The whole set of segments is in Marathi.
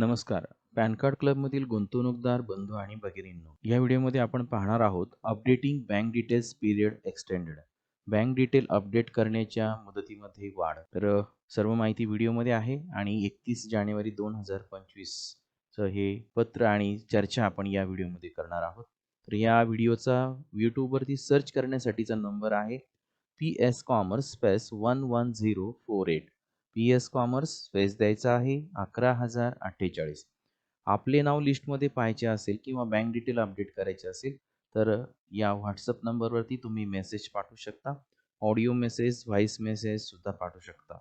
नमस्कार. पॅन कार्ड क्लबमधील गुंतवणूकदार बंधू आणि भगिनींनो या व्हिडिओमध्ये आपण पाहणार आहोत updating bank details period extended. Bank detail update करण्याच्या मुदतीमध्ये वाढ. तर सर्व माहिती व्हिडिओमध्ये आहे आणि एकतीस जानेवारी दोन हजार पंचवीसचं हे पत्र आणि चर्चा आपण या व्हिडिओमध्ये करणार आहोत. तर या व्हिडिओचा यूट्यूबवरती सर्च करण्यासाठीचा नंबर आहे P S commerce space one one zero four eight P S commerce space द्यायचा आहे अकरा हजार अठ्ठेचाळीस. आपले नाव लिस्टमध्ये पाहायचे असेल किंवा बँक डिटेल अपडेट करायचे असेल तर या व्हॉट्सअप नंबरवरती तुम्ही मेसेज पाठवू शकता. ऑडिओ मेसेज व्हॉइस मेसेजसुद्धा पाठवू शकता.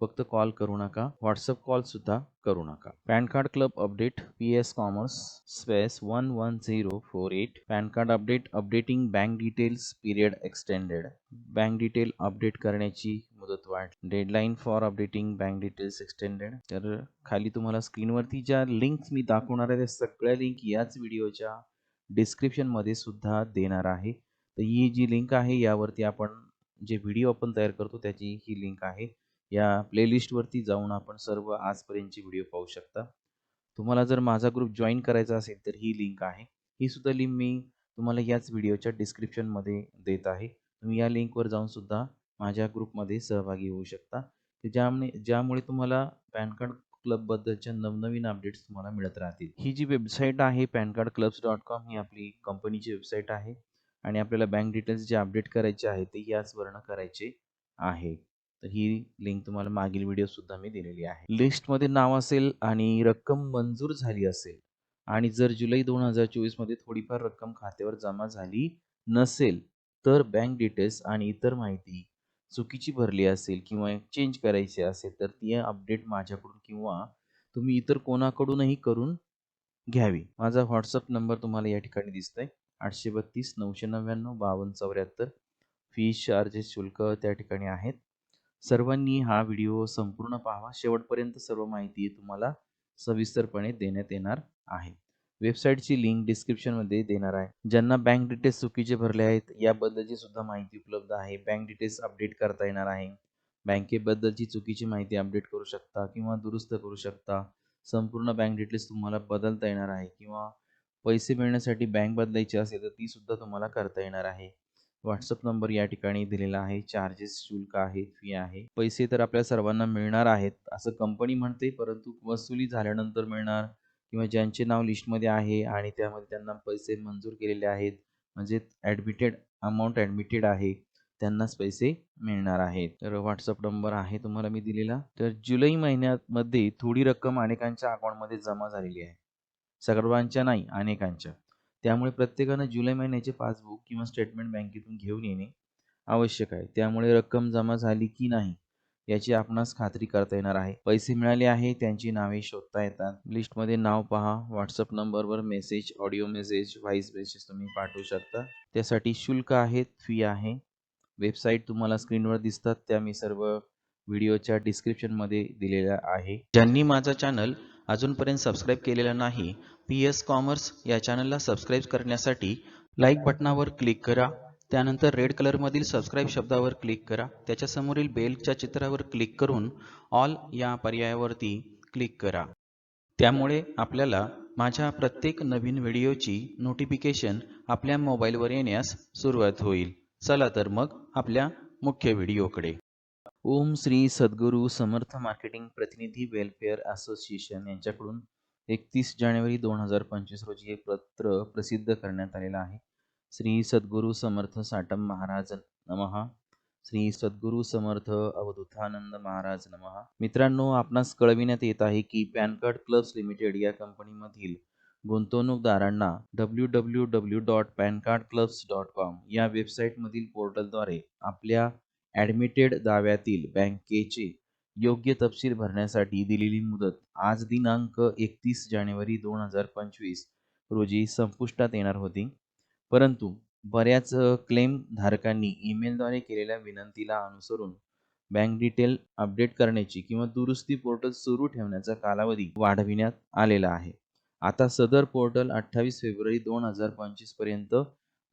फक्त कॉल करू नका. व्हॉट्सअप कॉल सुद्धा करू नका. PAN card club update P S commerce space one one zero four eight PAN card update updating bank details period extended. Bank detail update करण्याची मुदत वाढ. Deadline for updating bank details extended. तर खाली तुम्हाला स्क्रीनवरती ज्या लिंक्स मी दाखवणार आहे त्या सगळ्या लिंक याच व्हिडिओच्या डिस्क्रिप्शनमध्ये सुद्धा देणार आहे. तर ही जी लिंक आहे यावरती आपण जे व्हिडिओ आपण तयार करतो त्याची ही लिंक आहे. या प्लेलिस्टवरती जाऊन आपण सर्व आजपर्यंतचे व्हिडिओ पाहू शकता. तुम्हाला जर माझा ग्रुप जॉईन करायचा असेल तर ही लिंक आहे. ही सुद्धा लिंक मी तुम्हाला याच व्हिडिओच्या डिस्क्रिप्शनमध्ये देत आहे. तुम्ही या लिंकवर जाऊन सुद्धा माझ्या ग्रुपमध्ये सहभागी होऊ शकता. ज्यामुळे ज्यामुळे तुम्हाला पॅन कार्ड क्लबबद्दलच्या नवनवीन अपडेट्स तुम्हाला मिळत राहतील. ही जी वेबसाईट आहे PAN card clubs dot com ही आपली कंपनीची वेबसाईट आहे. आणि आपल्याला बँक डिटेल्स जे अपडेट करायचे आहे ते याच वर्ण करायचे आहे. तर ही लिंक तुम्हाला मागील व्हिडिओ सुद्धा मी दिलेली आहे. लिस्टमध्ये नाव असेल आणि रक्कम मंजूर झाली असेल आणि जर जुलै दोन हजार चोवीसमध्ये थोडीफार रक्कम खात्यावर जमा झाली नसेल तर बँक डिटेल्स आणि इतर माहिती चुकीची भरली असेल किंवा चेंज करायची असेल तर ती अपडेट माझ्याकडून किंवा तुम्ही इतर कोणाकडूनही करून घ्यावी. माझा व्हॉट्सअप नंबर तुम्हाला या ठिकाणी दिसतोय. आठशे बत्तीस नऊशे नव्याण्णव बावन्न चौऱ्याहत्तर. फी चार्जेस शुल्क त्या ठिकाणी आहेत. सर्वांनी हा व्हिडिओ संपूर्ण पाहावा. शेवटपर्यंत सर्व माहिती तुम्हाला सविस्तरपणे देण्यात येणार आहे. वेबसाईटची लिंक डिस्क्रिप्शनमध्ये देणार आहे. ज्यांना बँक डिटेल्स चुकीचे भरले आहेत याबद्दलची सुद्धा माहिती उपलब्ध आहे. बँक डिटेल्स अपडेट करता येणार आहे. बँकेबद्दलची चुकीची माहिती अपडेट करू शकता किंवा दुरुस्त करू शकता. संपूर्ण बँक डिटेल्स तुम्हाला बदलता येणार आहे किंवा पैसे मिळण्यासाठी बँक बदलायची असेल तर ती सुद्धा तुम्हाला करता येणार आहे. व्हॉट्सअप नंबर या ठिकाणी दिलेला आहे. चार्जेस शुल्क आहे फी आहे. पैसे तर आपल्या सर्वांना मिळणार आहेत असं कंपनी म्हणते. परंतु वसुली झाल्यानंतर मिळणार किंवा ज्यांचे नाव लिस्टमध्ये आहे आणि त्यामध्ये त्यांना पैसे मंजूर केलेले आहेत म्हणजे ॲडमिटेड अमाऊंट ॲडमिटेड आहे त्यांनाच पैसे मिळणार आहेत. तर व्हॉट्सअप नंबर आहे तुम्हाला मी दिलेला. तर जुलै महिन्यामध्ये थोडी रक्कम अनेकांच्या अकाउंटमध्ये जमा झालेली आहे. सर्वांच्या नाही अनेकांच्या. त्यामुळे प्रत्येकानं जुलै महिन्याचे पासबुक किंवा स्टेटमेंट बँकेतून घेऊन येणे आवश्यक आहे. त्यामुळे रक्कम जमा झाली की नाही याची आपणास खात्री करता येणार आहे. पैसे मिळाले आहे त्यांची नावे शोधता येतात. लिस्टमध्ये नाव पहा. व्हॉट्सअप नंबरवर message audio message voice message तुम्ही पाठवू शकता. त्यासाठी शुल्क आहे फी आहे. वेबसाईट तुम्हाला स्क्रीनवर दिसतात. त्या मी सर्व व्हिडिओच्या डिस्क्रिप्शनमध्ये दिलेल्या आहे. ज्यांनी माझा चॅनल अजूनपर्यंत सबस्क्राईब केलेला नाही पी एस कॉमर्स या चॅनलला सबस्क्राईब करण्यासाठी लाईक बटनावर क्लिक करा. त्यानंतर रेड कलरमधील सबस्क्राईब शब्दावर क्लिक करा. त्याच्यासमोरील बेलच्या चित्रावर क्लिक करून ऑल या पर्यायावरती क्लिक करा. त्यामुळे आपल्याला माझ्या प्रत्येक नवीन व्हिडिओची नोटिफिकेशन आपल्या मोबाईलवर येण्यास सुरुवात होईल. चला तर मग आपल्या मुख्य व्हिडिओकडे. ओम श्री सद्गुरू समर्थ मार्केटिंग प्रतिनिधी वेलफेअर असोसिएशन यांच्याकडून एकतीस जानेवारी दोन हजार पंचवीस रोजी एक पत्र प्रसिद्ध करण्यात आलेलं आहे. श्री सद्गुरू समर्थ साटम महाराज नमहा श्री सद्गुरू समर्थ अवधूतानंद महाराज नमहा मित्रांनो आपणास कळविण्यात येत आहे की पॅन कार्ड क्लब्स लिमिटेड या कंपनीमधील गुंतवणूकदारांना W W W dot PAN card clubs dot com या वेबसाईटमधील पोर्टलद्वारे आपल्या ॲडमिटेड दाव्यातील बँकेचे योग्य तपशील भरण्यासाठी दिलेली मुदत आज दिनांक एकतीस जानेवारी दोन हजार पंचवीस रोजी संपुष्टात येणार होती. परंतु बऱ्याच क्लेम धारकांनी ईमेलद्वारे केलेल्या विनंतीला अनुसरून बँक डिटेल अपडेट करण्याची किंवा दुरुस्ती पोर्टल सुरू ठेवण्याचा कालावधी वाढविण्यात आलेला आहे. आता सदर पोर्टल अठ्ठावीस फेब्रुवारी दोन हजार पंचवीसपर्यंत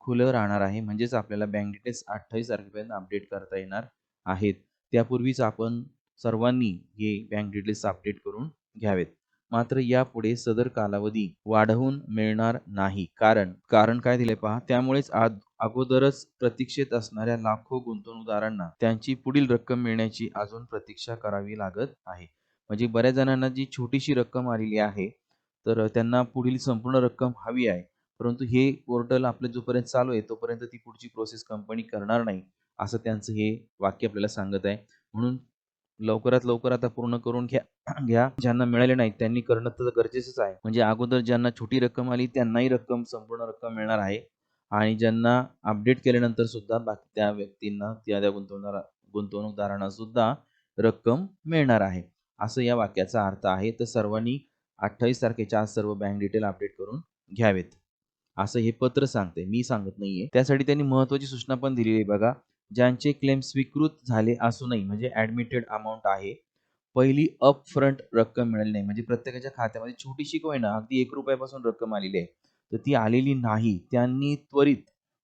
खुलं राहणार आहे. म्हणजेच आपल्याला बँक डिटेल्स अठ्ठावीस तारखेपर्यंत अपडेट करता येणार आहेत. त्यापूर्वीच आपण सर्वांनी हे बँक डिटेल्स अपडेट करून घ्यावेत. मात्र यापुढे सदर कालावधी वाढवून मिळणार नाही. कारण कारण काय दिले पहा त्यामुळेच आज अगोदरच प्रतीक्षेत असणाऱ्या लाखो गुंतवणूकदारांना त्यांची पुढील रक्कम मिळण्याची अजून प्रतीक्षा करावी लागत आहे. म्हणजे बऱ्याच जणांना जी छोटीशी रक्कम आलेली आहे तर त्यांना पुढील संपूर्ण रक्कम हवी आहे. परंतु हे पोर्टल आपलं जोपर्यंत चालू आहे तोपर्यंत ती पुढची प्रोसेस कंपनी करणार नाही असं त्यांचं हे वाक्य आपल्याला सांगत आहे. म्हणून लवकरात लवकर आता पूर्ण करून घ्या घ्या. ज्यांना मिळाले नाहीत त्यांनी करणं तर गरजेचंच आहे. म्हणजे अगोदर ज्यांना छोटी रक्कम आली त्यांनाही रक्कम संपूर्ण रक्कम मिळणार आहे. आणि ज्यांना अपडेट केल्यानंतर सुद्धा बाकी त्या व्यक्तींना त्या त्या गुंतवणार गुंतवणूकदारांना सुद्धा रक्कम मिळणार आहे. असं या वाक्याचा अर्थ आहे. तर सर्वांनी अठ्ठावीस तारखेच्या आज सर्व बँक डिटेल अपडेट करून घ्यावेत. असं हे पत्र सांगते मी सांगत नाहीये. त्यासाठी त्यांनी महत्वाची सूचना पण दिलेली आहे बघा. ज्यांचे क्लेम स्वीकृत झाले असूनही म्हणजे ऍडमिटेड अमाऊंट आहे. पहिली अप फ्रंट रक्कम मिळाली नाही. म्हणजे प्रत्येकाच्या खात्यामध्ये छोटीशी कोय ना अगदी एक रुपयापासून रक्कम आलेली आहे. तर ती आलेली नाही. त्यांनी त्वरित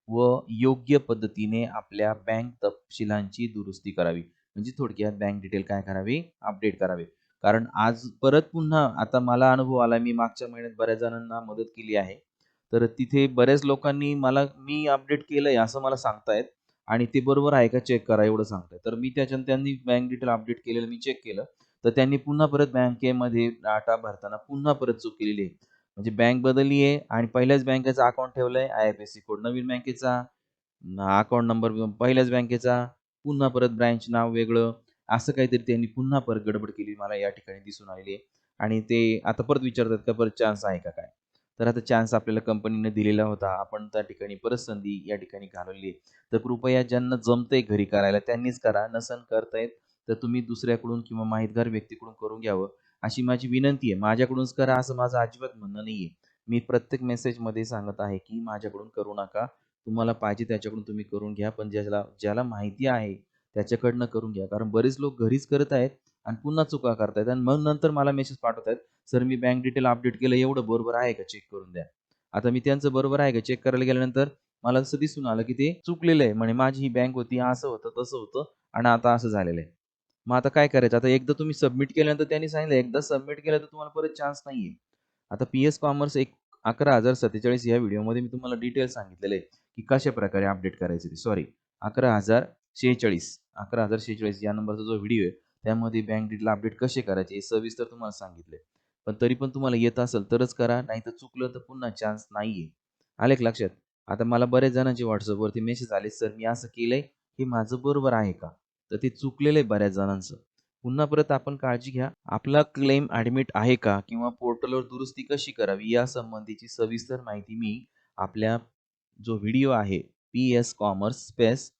व योग्य पद्धतीने आपल्या बँक तपशिलांची दुरुस्ती करावी. म्हणजे थोडक्यात बँक डिटेल काय करावी? अपडेट करावे. कारण आज परत पुन्हा आता मला अनुभव आला. मी मागच्या महिन्यात बऱ्याच जणांना मदत केली आहे. तर तिथे बऱ्याच लोकांनी मला मी अपडेट केलंय असं मला सांगतायत. आणि ते बरोबर आहे का चेक करा एवढं सांगताय तर मी त्याच्यानं त्यांनी बँक डिटेल अपडेट केलेलं मी चेक केलं. तर त्यांनी पुन्हा परत बँकेमध्ये डाटा भरताना पुन्हा परत चूक केलेली आहे. म्हणजे बँक बदलली आहे आणि पहिल्याच बँकेचा अकाउंट ठेवलंय I F S C code नवीन बँकेचा अकाउंट नंबर पहिल्याच बँकेचा पुन्हा परत ब्रँच नाव वेगळं असं काहीतरी त्यांनी पुन्हा परत गडबड केली. मला या ठिकाणी दिसून आलेली आहे. आणि ते आता परत विचारतात का परत चान्स आहे का काय? तर आता चान्स आपल्याला कंपनीने दिलेला होता. आपण त्या ठिकाणी परत संधी या ठिकाणी घालवली तर कृपया ज्यांना जमतंय घरी करायला त्यांनीच करा. नसन करतायत तर तुम्ही दुसऱ्याकडून किंवा माहितगार व्यक्तीकडून करून घ्यावं. अशी माझी विनंती आहे. माझ्याकडूनच करा असं माझं अजिबात म्हणणं नाही आहे मी प्रत्येक मेसेजमध्ये सांगत आहे की माझ्याकडून करू नका. तुम्हाला पाहिजे त्याच्याकडून तुम्ही करून घ्या. पण ज्याला ज्याला माहिती आहे त्याच्याकडनं करून घ्या. कारण बरेच लोक घरीच करत आहेत. आणि पुन्हा चुका करतायत. आणि मग नंतर मला मेसेज पाठवत सर मी बँक डिटेल अपडेट केलं एवढं बरोबर आहे का? चेक करून द्या. आता मी त्यांचं बरोबर आहे का? चेक करायला गेल्यानंतर मला असं दिसून आलं की ते चुकलेलं आहे म्हणे माझी ही बँक होती असं होतं तसं होतं आणि आता असं झालेलं आहे. मग आता काय करायचं? आता एकदा तुम्ही सबमिट केल्यानंतर त्यांनी सांगितलं एकदा सबमिट केलं तर तुम्हाला परत चान्स नाही आता पी एस कॉमर्स एक अकरा हजार सत्तेचाळीस या व्हिडिओमध्ये मी तुम्हाला डिटेल सांगितलेले आहे की कशा प्रकारे अपडेट करायचे ते. सॉरी अकरा हजार शेहेचाळीस. अकरा हजार शेहेचाळीस या नंबरचा जो व्हिडिओ आहे त्यामध्ये बँक डिटेल अपडेट कसे करायचे हे सविस्तर तुम्हाला सांगितले पण तरी पण तुम्हाला येत असेल तरच करा नाही तर चुकलं तर पुन्हा चान्स नाही आहे आले लक्षात? आता मला बऱ्याच जणांचे व्हॉट्सअपवरती मेसेज आले सर मी असं केलंय हे माझं बरोबर आहे का? तर ते चुकलेलं आहे बऱ्याच जणांचं. पुन्हा परत आपण काळजी घ्या. आपला क्लेम ॲडमिट आहे का किंवा पोर्टलवर दुरुस्ती कशी करावी या संबंधीची सविस्तर माहिती मी आपल्या जो व्हिडिओ आहे पी एस कॉमर्स स्पेस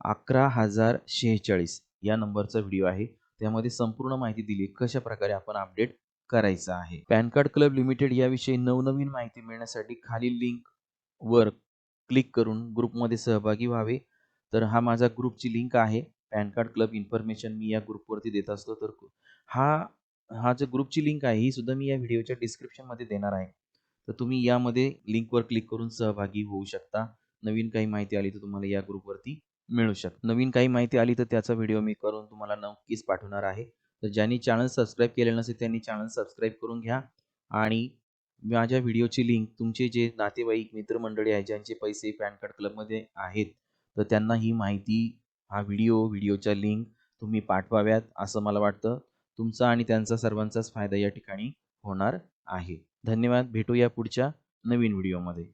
अकरा हजार शेहेचाळीस या नंबरचा व्हिडिओ आहे. त्यामध्ये संपूर्ण माहिती दिली. कशा प्रकारे आपण अपडेट करायचं आहे? पॅन कार्ड क्लब लिमिटेड याविषयी नवनवीन माहिती मिळण्यासाठी खालील लिंक वर क्लिक करून ग्रुपमध्ये सहभागी व्हावे. तर हा माझा ग्रुपची लिंक आहे. पॅन कार्ड क्लब इन्फॉर्मेशन मी या ग्रुपवरती देत असतो. तर हा हा जो ग्रुपची लिंक आहे ही सुद्धा मी या व्हिडिओच्या डिस्क्रिप्शनमध्ये देणार आहे. तर तुम्ही यामध्ये लिंकवर क्लिक करून सहभागी होऊ शकता. नवीन काही माहिती आली तर तुम्हाला या ग्रुपवरती मिळू शक नवीन काही माहिती आली तर त्याचा व्हिडिओ मी करून तुम्हाला नक्कीच पाठवणार आहे. तर ज्यांनी चॅनल सबस्क्राईब केलेलं नसेल त्यांनी चॅनल सबस्क्राईब करून घ्या. आणि माझ्या व्हिडिओची लिंक तुमचे जे नातेवाईक मित्रमंडळी आहे ज्यांचे पैसे पॅन कार्ड क्लबमध्ये आहेत तर त्यांना ही माहिती हा व्हिडिओ व्हिडिओच्या लिंक तुम्ही पाठवाव्यात असं मला वाटतं. तुमचा आणि त्यांचा सर्वांचाच फायदा या ठिकाणी होणार आहे. धन्यवाद. भेटूया पुढच्या नवीन व्हिडिओमध्ये.